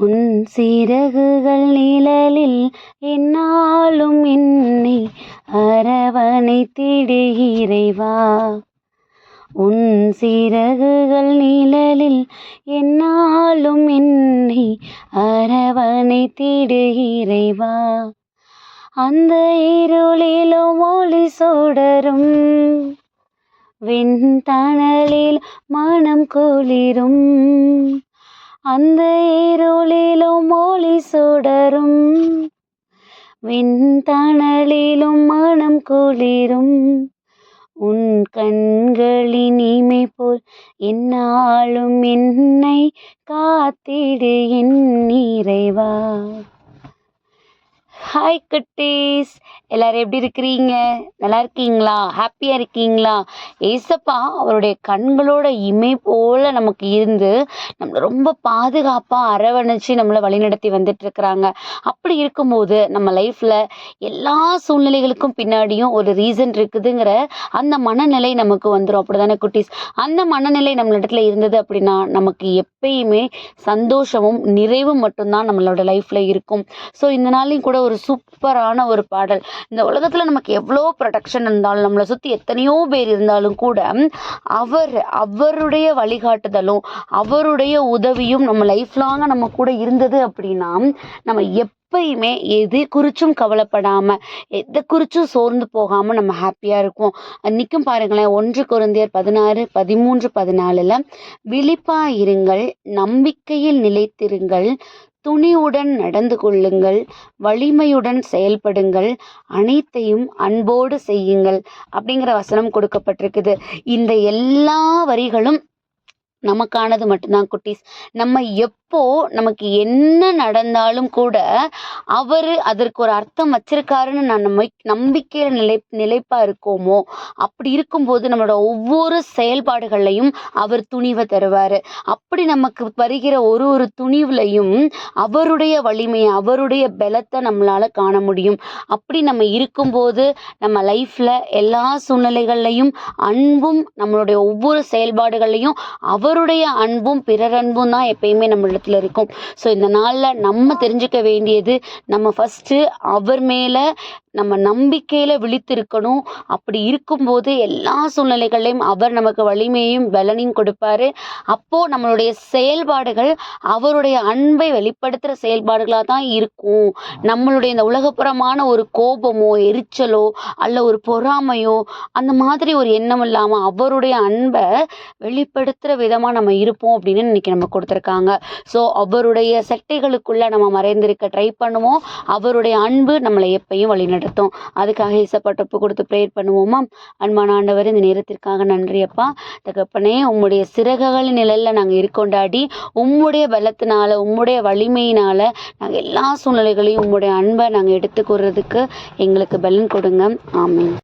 உன் சிறகுகள் நிழலில் என்னாலும் என்னை அரவணைத்திடு இறைவா. உன் சிறகுகள் நிழலில் என்னாலும் என்னை அரவணைத்திடு இறைவா. அந்த இருளிலும் ஒளி சுடரும் வெண்தணலில் மனம் குளிரும். அந்த இருளிலும் ஒளி சுடரும். விண்தணலிலும் மனம் குளிரும். உன் கண்களின் இமை போல் என்னாலும் என்னை காத்திடு என் இறைவா. ஹாய் குட்டீஸ். எல்லாரும் எப்படி இருக்கிறீங்க? நல்லா இருக்கீங்களா? ஹாப்பியாக இருக்கீங்களா? ஏசப்பா அவருடைய கண்களோட இமை போல நமக்கு இருந்து நம்மளை ரொம்ப பாதுகாப்பாக அரவணைச்சு நம்மளை வழிநடத்தி வந்துட்டு இருக்கிறாங்க அப்படி இருக்கும்போது நம்ம லைஃப்பில் எல்லா சூழ்நிலைகளுக்கும் பின்னாடியும் ஒரு ரீசன் இருக்குதுங்கிற அந்த மனநிலை நமக்கு வந்துடும் அப்படி தானே குட்டீஸ்? அந்த மனநிலை நம்மளிடத்துல இருந்தது அப்படின்னா நமக்கு எப்பயுமே சந்தோஷமும் நிறைவும் மட்டும்தான் நம்மளோட லைஃப்பில் இருக்கும். ஸோ இந்த நாளையும் கூட ஒரு சூப்பரான ஒரு பாடல். இந்த உலகத்தில் நமக்கு எவ்வளோ ப்ரொடக்ஷன் இருந்தாலும் நம்மளை சுற்றி எத்தனையோ பேர் இருந்தாலும் கூட அவர் அவருடைய வழிகாட்டுதலும் அவருடைய உதவியும் நம்ம லைஃப் லாங்காக நம்ம கூட இருந்தது அப்படின்னா நம்ம எப்பயுமே எது குறிச்சும் கவலைப்படாமல் எதை குறிச்சும் சோர்ந்து போகாமல் நம்ம ஹாப்பியாக இருக்கும் அன்றைக்கும் பாருங்களேன் ஒன்று குருந்தியர் பதினாறு பதிமூன்று பதினாலில் விழிப்பா இருங்கள் நம்பிக்கையில் நிலைத்திருங்கள் துணிவுடன் நடந்து கொள்ளுங்கள் வலிமையுடன் செயல்படுங்கள் அனைத்தையும் அன்போடு செய்யுங்கள் அப்படிங்கிற வசனம் கொடுக்கப்பட்டிருக்குது. இந்த எல்லா வரிகளும் நமக்கானது மட்டும்தான் குட்டீஸ். நம்ம எப் அப்போ நமக்கு என்ன நடந்தாலும் கூட அவர் அதற்கு ஒரு அர்த்தம் வச்சிருக்காருன்னு நான் நம்ம நம்பிக்கையில நிலை நிலைப்பா இருக்கோமோ? அப்படி இருக்கும்போது நம்மளோட ஒவ்வொரு செயல்பாடுகள்லையும் அவர் துணிவை தருவார். அப்படி நமக்கு வருகிற ஒரு ஒரு துணிவுலையும் அவருடைய வலிமையை அவருடைய பலத்தை நம்மளால காண முடியும். அப்படி நம்ம இருக்கும்போது நம்ம லைஃப்ல எல்லா சூழ்நிலைகள்லையும் அன்பும் நம்மளுடைய ஒவ்வொரு செயல்பாடுகள்லையும் அவருடைய அன்பும் பிறர் அன்பும் தான் எப்பயுமே நம்ம இடத்துல இருக்கும். ஸோ இந்த நாளில் நம்ம தெரிஞ்சுக்க வேண்டியது நம்ம ஃபஸ்ட்டு அவர் மேலே நம்ம நம்பிக்கையில் விழித்திருக்கணும். அப்படி இருக்கும்போது எல்லா சூழ்நிலைகளையும் அவர் நமக்கு வலிமையும் பலனையும் கொடுப்பாரு. அப்போது நம்மளுடைய செயல்பாடுகள் அவருடைய அன்பை வெளிப்படுத்துகிற செயல்பாடுகளாக தான் இருக்கும். நம்மளுடைய இந்த உலகப்புறமான ஒரு கோபமோ எரிச்சலோ அல்ல ஒரு பொறாமையோ அந்த மாதிரி ஒரு எண்ணம் இல்லாமல் அவருடைய அன்பை வெளிப்படுத்துகிற விதமாக நம்ம இருப்போம் அப்படின்னு இன்னைக்கு நம்ம கொடுத்துருக்காங்க. ஸோ அவருடைய சட்டைகளுக்குள்ளே நம்ம மறைந்திருக்க ட்ரை பண்ணுவோம். அவருடைய அன்பு நம்மளை எப்பயும் வழிநடத்தும். அதுக்காக இசப்பட்ட ஒப்பு கொடுத்து ப்ரேயர் பண்ணுவோமா? அன்பான ஆண்டவர் இந்த நேரத்திற்காக நன்றி அப்பா. தகப்பனே உம்முடைய சிறகுகளின் நிழலில் நாங்கள் இருக்கொண்டாடி. உம்முடைய பலத்தினால உம்முடைய வலிமையினால நாங்கள் எல்லா சூழ்நிலைகளையும் உம்முடைய அன்பை நாங்கள் எடுத்துக்கொள்றதுக்கு எங்களுக்கு பலன் கொடுங்க. ஆமீன்.